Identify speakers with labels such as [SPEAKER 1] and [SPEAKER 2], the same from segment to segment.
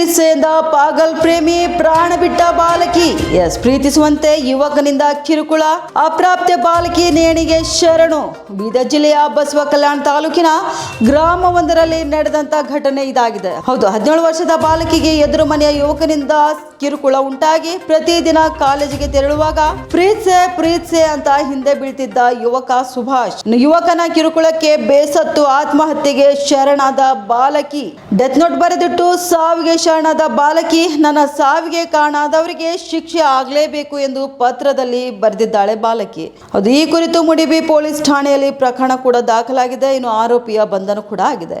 [SPEAKER 1] ಪ್ರೀತಿಸಿದ ಪಾಗಲ್ ಪ್ರೇಮಿ ಪ್ರಾಣ ಬಿಟ್ಟ ಬಾಲಕಿ. ಎಸ್, ಪ್ರೀತಿಸುವಂತೆ ಯುವಕನಿಂದ ಕಿರುಕುಳ. ಅಪ್ರಾಪ್ತ ಬಾಲಕಿ ನೇಣಿಗೆ ಶರಣು. ಬೀದರ್ ಜಿಲ್ಲೆಯ ಬಸವ ಕಲ್ಯಾಣ ತಾಲೂಕಿನ ಗ್ರಾಮವೊಂದರಲ್ಲಿ ನಡೆದಂತ ಘಟನೆ ಇದಾಗಿದೆ. ಹೌದು, ಹದಿನೇಳು ವರ್ಷದ ಬಾಲಕಿಗೆ ಎದುರು ಮನೆಯ ಯುವಕನಿಂದ ಕಿರುಕುಳ ಉಂಟಾಗಿ ಪ್ರತಿದಿನ ಕಾಲೇಜಿಗೆ ತೆರಳುವಾಗ ಪ್ರೀತ್ಸೆ ಪ್ರೀತ್ಸೆ ಅಂತ ಹಿಂದೆ ಬೀಳ್ತಿದ್ದ ಯುವಕ ಸುಭಾಷ್. ಯುವಕನ ಕಿರುಕುಳಕ್ಕೆ ಬೇಸತ್ತು ಆತ್ಮಹತ್ಯೆಗೆ ಶರಣಾದ ಬಾಲಕಿ. ಡೆತ್ ನೋಟ್ ಬರೆದಿಟ್ಟು ಸಾವಿಗೆ ಶರಣಾದ ಬಾಲಕಿ, ನನ್ನ ಸಾವಿಗೆ ಕಾಣಾದವರಿಗೆ ಶಿಕ್ಷೆ ಆಗಲೇಬೇಕು ಎಂದು ಪತ್ರದಲ್ಲಿ ಬರೆದಿದ್ದಾಳೆ ಬಾಲಕಿ. ಅದು ಈ ಕುರಿತು ಮುಡಿಬಿ ಪೊಲೀಸ್ ಠಾಣೆಯಲ್ಲಿ ಪ್ರಕರಣ ಕೂಡ ದಾಖಲಾಗಿದೆ. ಇನ್ನು ಆರೋಪಿಯ ಬಂಧನ ಕೂಡ ಆಗಿದೆ.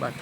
[SPEAKER 2] বাদ